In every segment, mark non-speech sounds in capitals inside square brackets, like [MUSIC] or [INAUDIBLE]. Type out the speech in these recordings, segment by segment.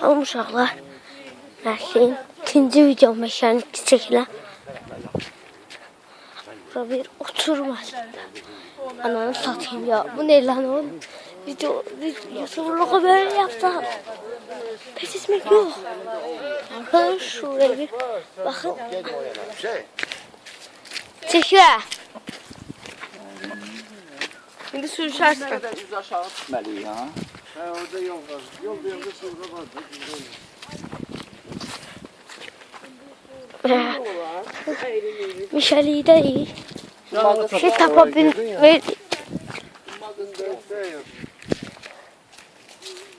Salam uşaqlar. Məsələn, ikinci video meşənik çəkilən. Bura bir oturmasın. Ananı satayım ya. Bu ne lan oğlum? Video, YouTuber'lığı böyle yapsam. Pes etmek yok. Arkadaş şuraya bir bakın. Çekiyor. Şimdi sürüşersin. Üz aşağı ha. Ha orada yol var. Yol bir yanda sonra var. [LAUGHS] Mişəliyi də iyi. Bir şey tapa bilmir.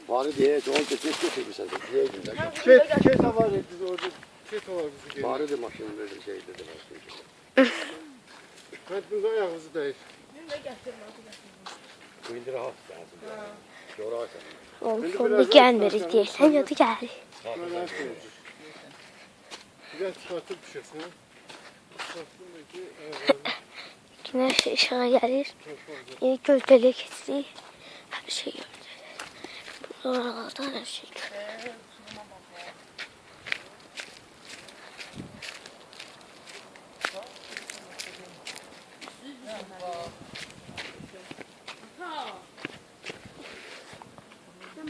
Bari diye çoğun keçet götürdü sen de. Diye günden. Çet, çet var biz orada. Çet var bizi geliyor. Bari de maşını verdim şey dedi. Hadi biz ayağımızı değil. Bu indir ha. Şora sen. Onun sonunda gəlmirik deyirsən, ya da gəlir. Böyle açıyoruz. Biraz çıkartıp düşersin ha. Çıkarttın da ki ayağını Güneş ışığa gəlir. Yeni gölgəliyə keçirik.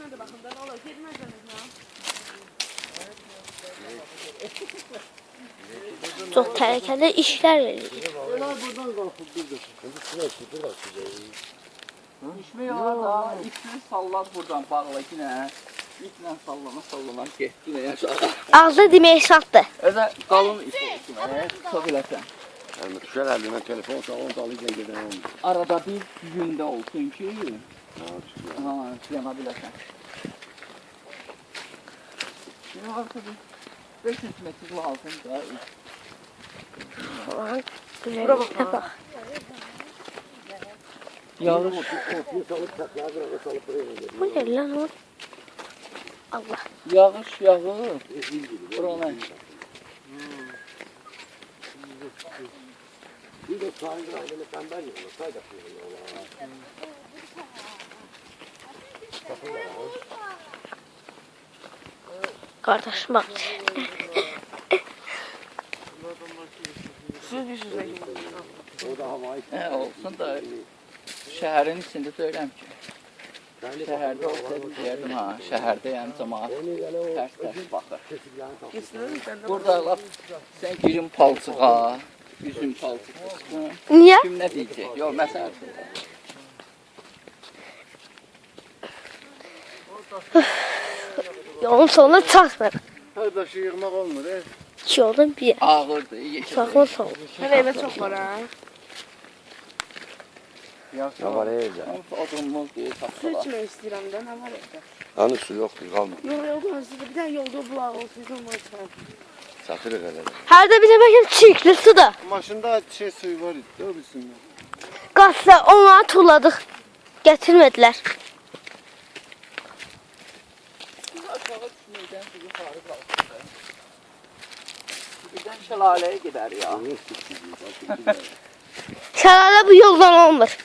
Şey gördük. Buralardan hər şey gördük. Çox təhlükəli işlər edirik. Öyle buradan kalkıp. Şimdi da da, iplə sallar buradan bağla ki nə? İplə sallana sallana getdi nə aşağı. Ağzı demək şartdır. Özə qalın ip olsun, ə, Yani düşer eline telefon salon salı gel giden olmuyor. Arada bir gündə olsun ki, Ha, düşüyor. ha, yana biləsən. Şimdi artıq 5 metre lazım da. Böyle salıp buraya geliyor. Bu ne lan o? Allah. Yağış yağır. Buranın. Bir de sahilde böyle tembel yiyorlar. Say da yiyorlar. Kardeşim bak. O da havayı Hə, olsun da şəhərin içində deyirəm ki. Şəhərdə olsaydı deyərdim ha, şəhərdə yəni cəmaət tərs-tərs baxır. Burada lap sən girin palçığa, üzüm palçığa. Niye? Kim deyəcək? Yox, məsəl üçün. Yolun sonuna. Her taşı yığmak olmur. He. İki yoldan bir. Yeşil. Sakın sol. Hele eve çok var ha. Ne var evde? Odunumuz deyil, Su tapsalar. içmek istiyorum da ne var evde? Hani su yoktu kalmadı. Yok yok ben bir tane yolda bulak olsun. Son var çıkar. Satırı kadar. Her de bize bakayım çirkli su da. Maşında şey suyu var idi. O bilsin. Gazla onları tulladık. Getirmediler. Şəlaləyə gedər ya. [LAUGHS] Şelale bu yoldan olmur.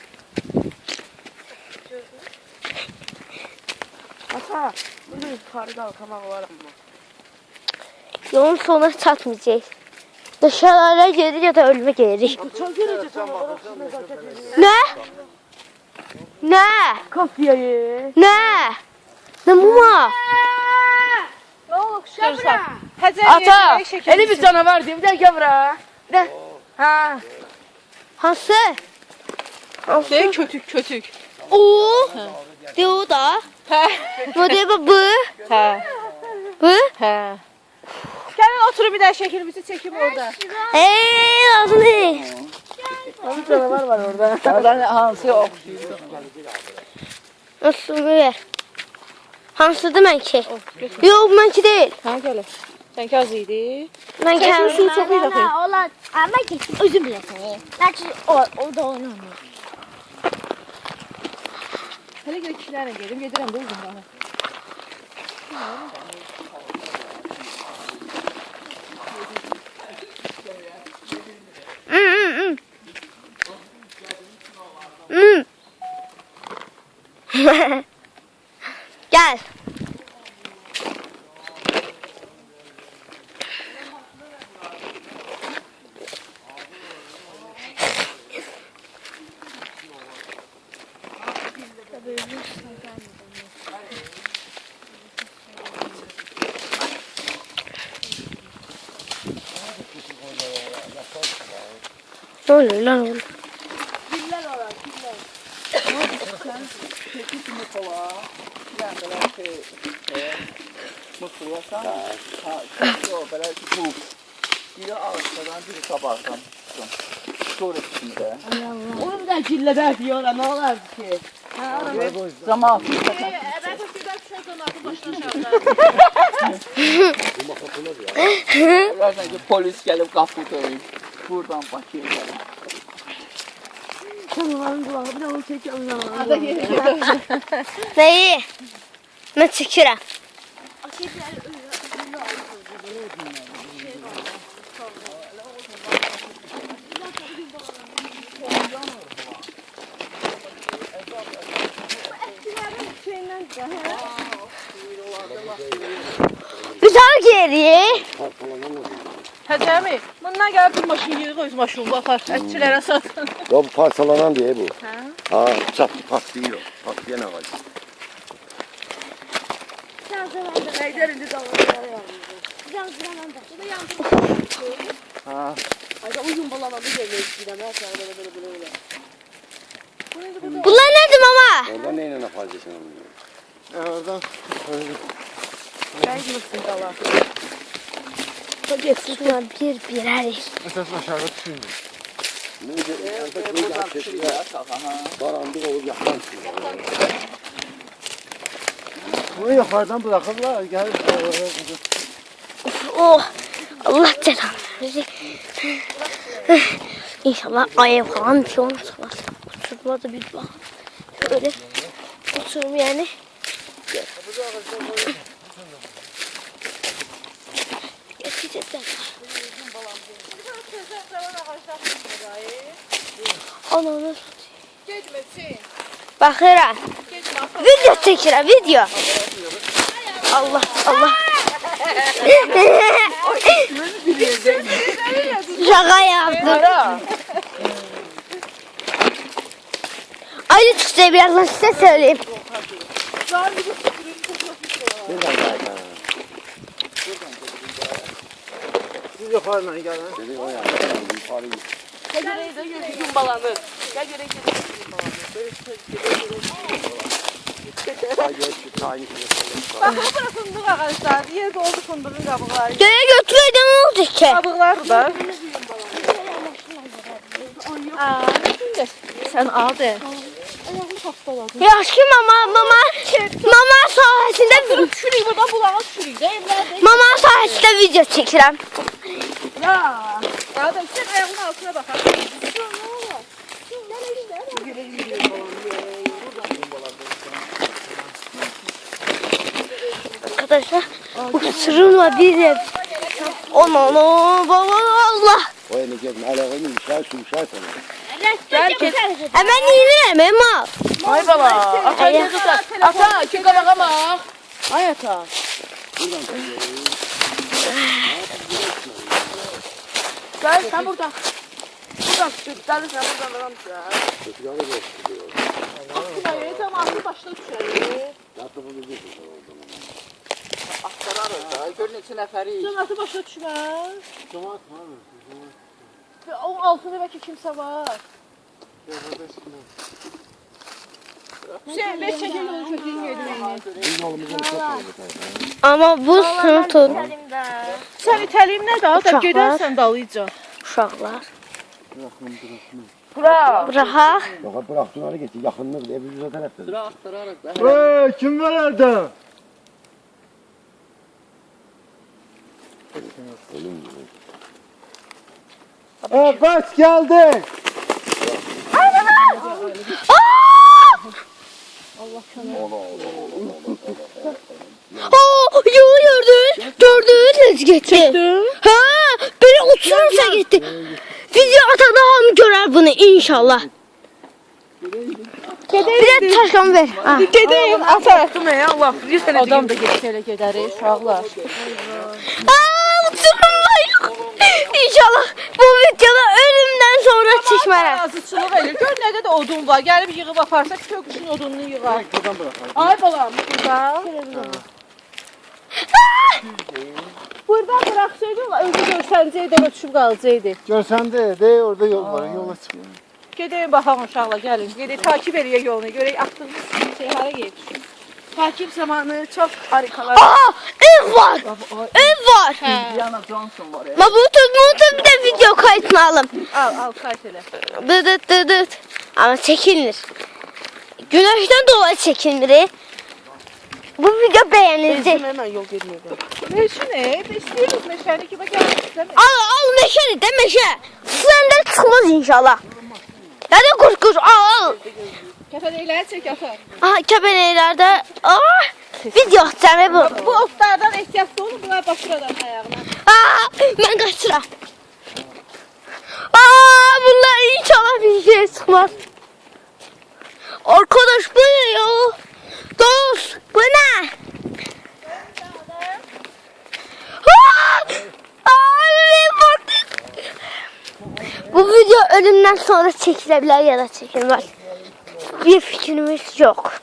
Ata. Bunu yukarı kalkamak var ama. Yolun sonuna çatmayacağız. Ya şelale gelir ya da ölüme gelir. Ne? Ne? Kapıyı. Ne? Ne muma? Dursan. Ata. Eli bir canavar diyor. Bir dakika bura. Ne? Ha. Hansı? Hansı? De kötük kötük. O. De o da. He. Bu de bu. Bu. He. Bu. He. Oturun bir daha şekilimizi çekeyim orada. Hey lazım değil. Bir canavar var orada. [LAUGHS] Oradan hansı oxşuyur? Nasıl ver? Hansıdır mənki? Yox, mənki deyil. Ha gelin. Sen az idi. Mən Sen kəndi. su çok iyi bakayım. Ola ama kesin özüm biləsən. Lakin o, o da oynamır. Hele gel kişilerle gelin. Gedirəm de uzun bana. bölümün üstüne Ne oluyor lan oğlum? Piller ara, piller. Ne oldu sen? Peki kimi kola? Ben böyle şey... Mutlu olsan... Ha, çok böyle bu. Biri ağaçlardan, biri sabahtan. Sonra şimdi. Oğlum da kille ver diyorlar, ne olardı ki? Ki polis gelip kapı döyüp buradan Bakı'ya gelip. Neyi? Ben çəkirəm. Güzel geriye. Həcəmi, bundan gəlib bir maşın yığıq öz maşını baxar, ətçilərə satın. Ya bu parçalanan diye bu. Ha, çatı patlıyor. Patlayan ağaç. Heydər indi dalınlara Ha. Ayda uzun balamanı görmək istəyirəm, hər sənə belə belə belə. Bunlar nedir mama? Orada neyle yapacaksın onu? Oradan Sən girirsin dala. Şuna bir birer. əsas aşağı düşündüm. Neyse, Buradan şuraya kalk ha. Karanlık olup yaklan. Bunu yukarıdan bırakırlar. Gel. Oh Allah cezanı verecek. İnşallah ayağı falan bir şey olmaz. Oturma da bir bak. Şöyle oturum yani. Geçeceğiz de. Ananı Getməsin. Bakıram. Video çekiyorum video. Allah Allah. Şaka yaptım. Aynı çıkacak birazdan size söyleyeyim. Siz yukarıdan gelin. Dedi o yani. Yukarı git. Gəl də yürü gün balanı. Gəl görək gün balanı. Ay gel şu tane Bax, bura fındıq ağacları, yerdə oldu fındığın qabıqları. Göğe götüreydi ne olacak ki? Da. Aa, Sən al de. Yaşlı mama mama mama sahasında Düşürük buradan bulağa düşürük də evlərdə. mama sahasında video çekiyorum. Ya. Ya da sen ayağının altına baxar. Arkadaşlar uçurumla bir ev. Ona baba Allah. O ele gelme. Ayağını yumuşar su yumuşar sana. Hemen yine mema. Ay baba. Ata Ay. ne tutar? Ata iki qabağa bax. Ay ata. Gel sen buradan. Buradan tut. Gel sen buradan buradan tut. Çocukları gösteriyor. Ay tamam bir başla düşer. Nasıl bunu bilirsin Aktararız da. Görün iki nəfəri. Sen atı başla düşmez. Cemaat var mı? O altında belki kimse var. Şey, beş çekin onu çok. Ama bu sınıfın Sen itəliyim nə daha da gedərsən dalıca. uşaqlar. Bura. Bırak. Yok bırak şunları getir. Yakınlık evimize tarafta. Sıra aktararız da. Hey, kim var orada? Ölüm gibi. Evet geldi. Aa, yolu gördün. Gördün gitti. Ha, beni uçurursa gitti. Video atan hamı görer bunu inşallah. Bir de taşkan ver. Ha. Gedin, atardım ya Allah. Bir sənə Adam da getsə elə gedərik uşaqlar. Aa. [LAUGHS] İnşallah bu videoda ölümden sonra çişmərəm. Yazıçılıq eləyir. Gör nə qədər odun var. Gəlib yığıb aparsa kök quşun odununu yığar. Buradan bırakalım. Ay balam, burada. Buradan bıraksaydım özü görsəncəydi, düşüb qalacaqdı. Görsən de, de orada yol var. Yola çıkıyor. Gedək baxaq uşaqlar, gəlin. Gedək takip eləyək yolunu. Görək atdığımız şey hara gedir. Takip zamanı çox harikalar. Aa ev var. Ev var. Diana Johnson var ya. Ma bunu tut, bunu tut bir de video kaydını alım. Al, al, kayıt elə. Dıdıt dıdıt. Ama çekilir. Güneşten dolayı çekilir. Bu video beğenilecek. Bizim hemen yol getmirdi. Meşə nə? İstəyirik meşəni kimə gəlmək Al al meşe de meşe. Senden çıkmaz inşallah. Hadi kuş kuş al al. Kəfənəkləri çək atar. Aha köpeklerde. Aa, video atacağım bu. Bu otlardan ehtiyatlı olun, bunlar başır adam ayağına. Aa, ben kaçıram. Aa, bunlar inşallah bir şey çıkmaz. Arkadaş bu ne ya? Dost bu ne? Bu video ölümden sonra çekilebilir ya da çekilmez. Bir fikrimiz yok.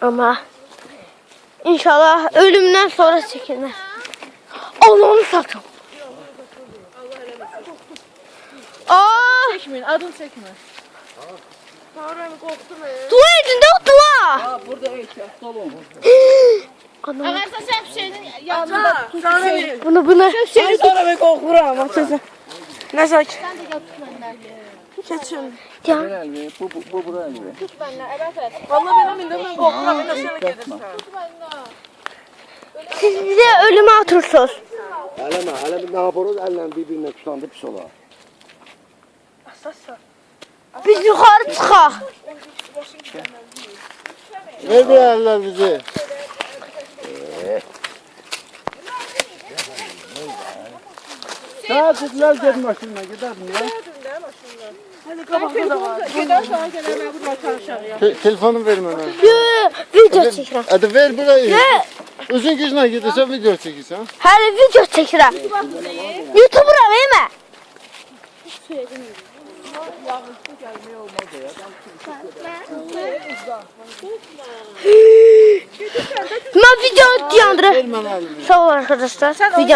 Ama inşallah ölümden sonra çekilmez. Allah'ını satın. Aa, Çəkməyin, adını çəkmə. Sonra qorxdum. dua edin de dua. Ha burada ehtiyatlı olun. Anam, Ağarsa sen şeyin Yanında sonra verin. bunu bunu. Seni sonra ben atacağım. Nəsə ki. Keçin. Ya, Gel Elvi. Bu, bu, bu buraya Elvi. Valla benim indi mən qorxuram, indi gedirsən. siz bize ölüme atıyorsunuz. Eleme, eleme ne yaparız? Elle birbirine tutandı pis ola. Biz yukarı çıkak. Ver bir eller bizi. Daha dediler gel maşınla gidelim ya. Hadi qabaqda da var. Gedər sonra gələr mən burada tanışaq ya. Te telefonu verin bana. Yo, video çekirəm. Hadi ver burayı. Yo, Uzun gücüne gidersen video çekirsen. her video çekirəm. YouTuber'am değil mi? Ben video elini. Sağ olun arkadaşlar. Video